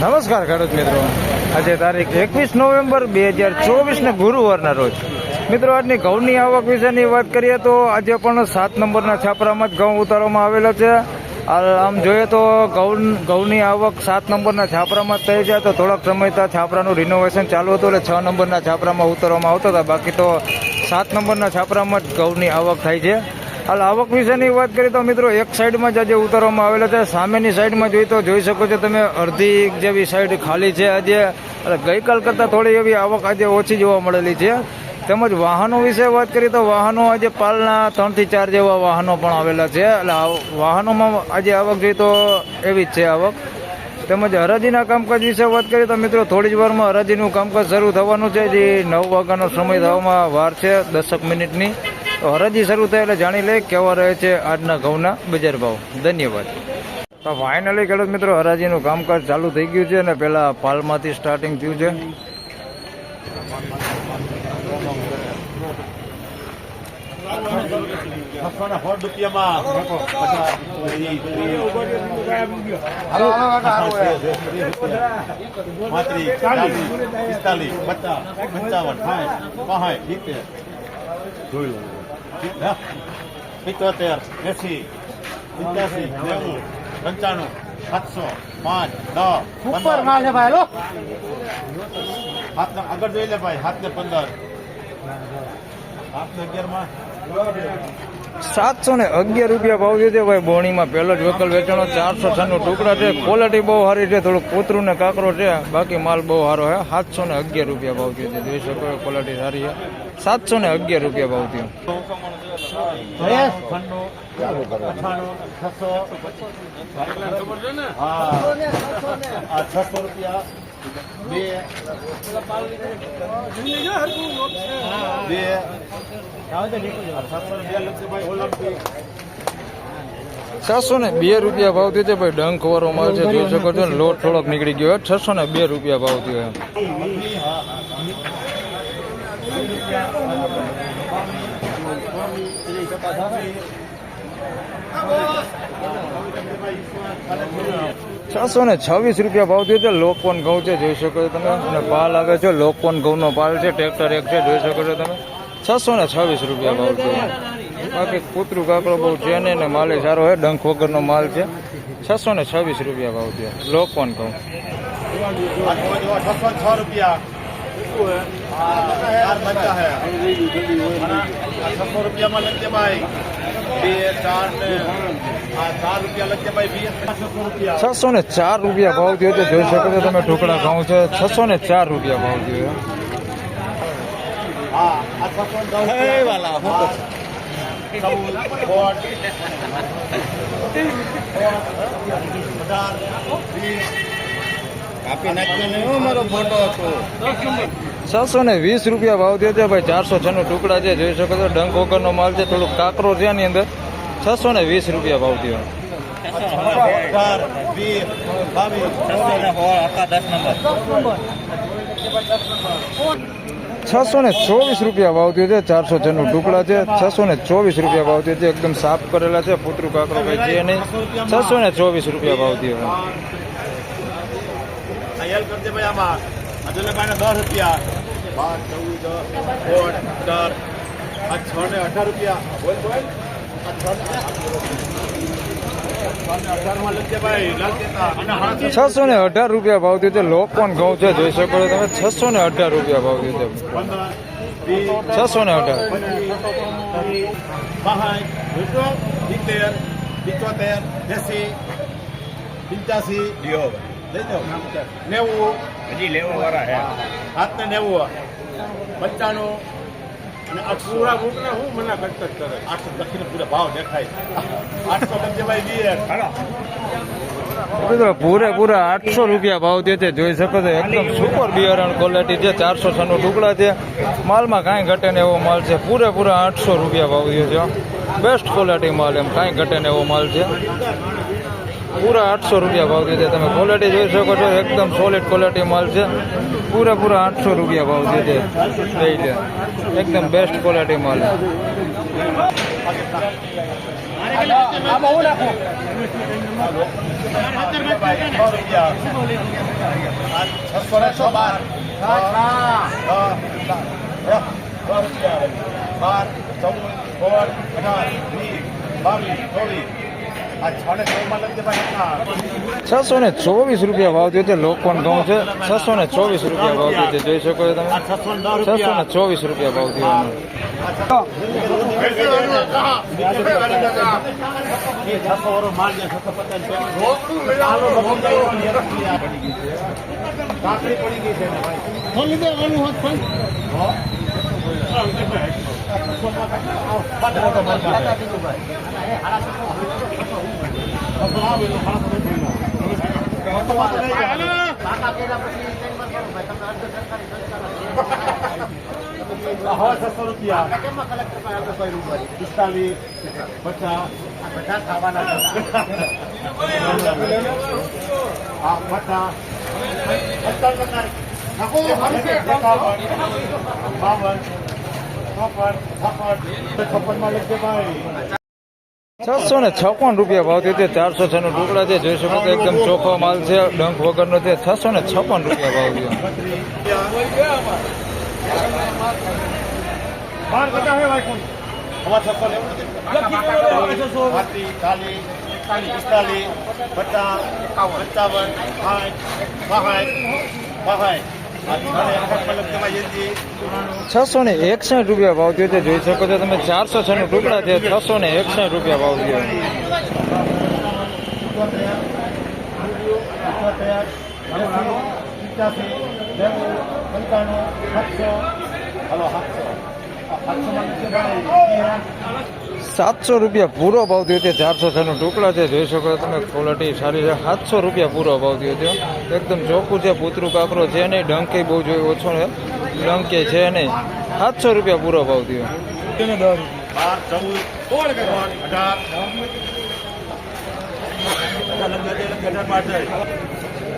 નમસ્કાર ખેડૂત મિત્રો. આજે તારીખ એકવીસ નવેમ્બર બે હજાર ચોવીસને ગુરુવારના રોજ. મિત્રો, આજની ઘઉંની આવક વિશેની વાત કરીએ તો આજે પણ સાત નંબરના છાપરામાં જ ઘઉં ઉતારવામાં આવેલો છે. આમ જોઈએ તો ઘઉં, ઘઉંની આવક સાત નંબરના છાપરામાં જ થઈ જાય તો થોડાક સમય ત્યાં છાપરાનું રિનોવેશન ચાલુ હતું એટલે છ નંબરના છાપરામાં ઉતારવામાં આવતા હતા. બાકી તો સાત નંબરના છાપરામાં જ ઘઉંની આવક થાય છે. હાલ આવક વિશેની વાત કરીએ તો મિત્રો એક સાઈડમાં જ આજે ઉતારવામાં આવેલા છે. સામેની સાઈડમાં જોઈ તો જોઈ શકો છો તમે અડધી જેવી સાઈડ ખાલી છે. આજે એટલે ગઈકાલ કરતાં થોડી એવી આવક આજે ઓછી જોવા મળેલી છે. તેમજ વાહનો વિશે વાત કરીએ તો વાહનો આજે પાલના ત્રણથી ચાર જેવા વાહનો પણ આવેલા છે. એટલે વાહનોમાં આજે આવક જોઈએ તો એવી જ છે આવક. તેમજ હરાજીના કામકાજ વિશે વાત કરીએ તો મિત્રો થોડી જ વારમાં હરાજીનું કામકાજ શરૂ થવાનું છે. જે નવ વાગ્યાનો સમય થવામાં વાર છે, દસક મિનિટની. હરાજી શરૂ થાય એટલે જાણી લે કેવા રહે છે આજના ઘઉંના બજાર ભાવ. ધન્યવાદ. તો ફાઇનલી ખેડૂત મિત્રો હરાજીનું કામકાજ ચાલુ થઈ ગયું છે અને પહેલાં પાલમાંથી સ્ટાર્ટિંગ થયું છે. પિસ્તાલીસ પચાસ પંચાવન સાઠ જોઈ લો. પિત્તોતેર એસી પંચ્યાસી નેવું પંચાણું સાતસો પાંચ દસ ઉપર માલ ભાઈ લો હાથને આગળ જોઈ લે ભાઈ હાથને પંદર. હાથને અગિયારમાં. અગિયારમાં સાતસો ને અગિયાર રૂપિયા ભાવ છે ભાઈ. બોણીમાં પહેલો જ વકલ વેચાણો ચારસો છન્નું ટુકડા છે. ક્વોલિટી બહુ સારી છે થોડું કોતરું ને કાકરો છે. બાકી માલ બહુ સારો છે. સાતસો ને અગિયાર રૂપિયા ભાવ છે જોઈ શકો ક્વોલિટી સારી છે. સાતસો ને અગિયાર રૂપિયા ભાવ થયો. છસો. રૂપિયા. બે. છસો ને બે રૂપિયા ભાવ થયો છે ભાઈ ડંખ વાળો માલ છે, જોઈ શકો છો ને, લોટ થોડોક નીકળી ગયો છસો ને બે રૂપિયા ભાવ થયો એમ. છસો ને છવ્વીસ રૂપિયા ભાવ થયો છે. લોકવન ઘઉં છે, જોઈ શકો છો તમે. અને પાલ આવે છે, લોકવન ઘઉંનો પાલ છે ટ્રેક્ટર એક છે, જોઈ શકો છો તમે. છસો ને છવ્વીસ રૂપિયા ભાવ છે. બાકી કૂતરું કાકડો બહુ છે ને ને માલે સારો છે, ડંખ વગરનો માલ છે. છસો ને છવ્વીસ રૂપિયા ભાવ છે. લોકોને ઘઉં છસો ને ચાર રૂપિયા ભાવ થયો તો જોઈ શકો છો તમે ઢોકળા ખાવ છે. છસો ને ચાર રૂપિયા ભાવ થયો વાલા ને છસો ને વીસ રૂપિયા ભાવ થયો છે ભાઈ ચારસો છ ટુકડા છે જોઈ શકો છો ડંક વગરનો માલ છે થોડુંક કાકરો છે આની અંદર. છસો ને વીસ રૂપિયા ભાવ થયો. બાવીસ છસો ને ચોવીસ રૂપિયા ભાવ થયો છે. ચારસો છન્નું ટુકડા છે. છસો ને ચોવીસ રૂપિયા ભાવ થયો છે. એકદમ સાફ કરેલા છે. પુતરું કાકરો કઈ છે નહીં. છસો ને ચોવીસ રૂપિયા ભાવ થયો દસ રૂપિયા. છસો ને અઢાર રૂપિયા ભાવ થયો છે. લોકોન ઘઉં છે જોઈ શકો છો તમે. છસો ને અઢાર રૂપિયા ભાવ થયો છે. છસો ને અઢાર. પિત્તોતેર એસી પંચ્યાસી નેવું. હજી લેવા વાળા હે સાત ને નેવું. પંચાણું. અને આ પૂરા બુકને હું મને કટકટ કરે. આઠસો દક્ષિણ પૂરા ભાવ દેખાય. આઠસો ભાઈ દીએ મિત્રો પૂરેપૂરા આઠસો રૂપિયા ભાવ દે છે જોઈ શકો છો એકદમ સુપર બિયારણ ક્વોલિટી છે ચારસો છનો ટુકડા છે. માલમાં કાંઈ ઘટે ને એવો માલ છે. પૂરેપૂરા આઠસો રૂપિયા ભાવ દે છે બેસ્ટ ક્વોલિટી માલ એમ કાંઈ ઘટે ને એવો માલ છે. પૂરા આઠસો રૂપિયા ભાવ છે તમે ક્વોલિટી જોઈ શકો છો, એકદમ સોલિડ ક્વોલિટી માલ છે. પૂરેપૂરા આઠસો રૂપિયા ભાવ છે થઈ લે. એકદમ બેસ્ટ ક્વોલિટી માલ. બાર ચૌદ સોળ અઢાર વીસ બાવીસ ચોવીસ છસો ને ચોવીસ રૂપિયા ભાવ થયો છે લોકવન ઘઉં છે. છસો ને ચોવીસ રૂપિયા ભાવ થયો છે જોઈ શકો છો તમે. છસો ને ચોવીસ રૂપિયા ભાવ થયો પડી ગઈ છે છસો રૂપિયા. પિસ્તાલીસ પચાસ પચાસ ખાવાના હા પચાસ બાવન છપ્પન છપ્પનમાં લખજે ભાઈ છસો ને છપ્પન રૂપિયા ભાવ થયો છે ચારસો છ નો ટુકડા છે જોઈ શકો છો એકદમ ચોખ્ખો માલ છે ડંખ વગરનો છે છસો ને છપ્પન રૂપિયા ભાવ થયો બાર બધા હે ભાઈ કોણ અમાર છસો લેવું નથી પાંત્રીસ ચાલીસ પિસ્તાલીસ પચાસ પંચાવન સાઠ બાસઠ બાસઠ છસો ને એકસઠ રૂપિયા ભાવ થયો જોઈ શકો છો તમે, ચારસો છ નું ટુકડા છે, છસો ને એકસઠ રૂપિયા ભાવ થયો. પંચાણું સાતસો સાતસો રૂપિયા પૂરો ભાવ થયો છે. ચારસો છનો ટુકડા છે. જોઈ શકો તમે ક્વોલિટી સારી છે. સાતસો રૂપિયા પૂરો ભાવ થયો છે. એકદમ ચોખ્ખું છે પૂતરું કાકરો છે નહીં ડંકે બહુ જોઈ ઓછો ને ડંકે છે નહીં. સાતસો રૂપિયા પૂરો ભાવ થયો.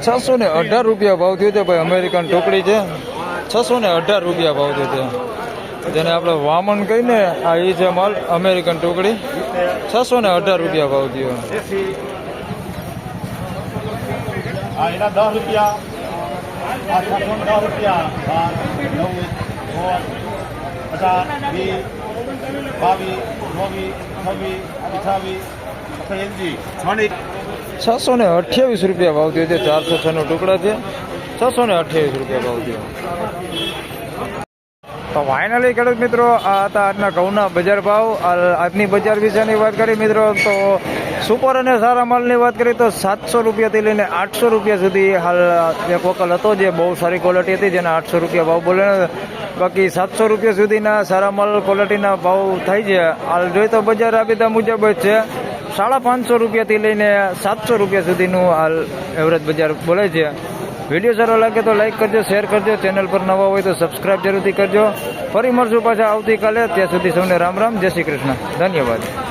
છસો ને અઢાર રૂપિયા ભાવ થયો છે. ભાઈ અમેરિકન ટુકડી છે. છસો ને અઢાર રૂપિયા ભાવ થયો છે. જેને આપણે વામન કહીને આ એ છે માલ અમેરિકન ટુકડી. છસો ને અઢાર રૂપિયા ભાવ થયો. એના દસ રૂપિયા રૂપિયા છસો ને અઠ્યાવીસ રૂપિયા ભાવ થયો છે ચારસો છ નો ટુકડા છે. છસો ને અઠ્યાવીસ રૂપિયા ભાવ થયો. તો ફાઇનલી ખેડૂત મિત્રો, આ હતા આજના ઘઉંના બજાર ભાવ. આજની બજાર વિશેની વાત કરી મિત્રો, તો સુપર અને સારા માલની વાત કરી તો સાતસો રૂપિયાથી લઈને આઠસો રૂપિયા સુધી હાલ એક વકલ હતો જે બહુ સારી ક્વોલિટી હતી, જેના આઠસો રૂપિયા ભાવ બોલે. બાકી સાતસો રૂપિયા સુધીના સારા માલ ક્વોલિટીના ભાવ થાય છે. હાલ જોઈએ તો બજાર આબેદા મુજબ જ છે. સાડા પાંચસો રૂપિયાથી લઈને સાતસો રૂપિયા સુધીનું હાલ એવરેજ બજાર બોલે છે. વીડિયો સારો લાગે તો લાઈક કરજો, શેર કરજો, ચેનલ પર નવા હોય તો સબસ્ક્રાઇબ જરૂરથી કરજો. ફરી મળશું પાછા આવતીકાલે. ત્યાં સુધી સૌને રામ રામ, જય શ્રી કૃષ્ણ. ધન્યવાદ.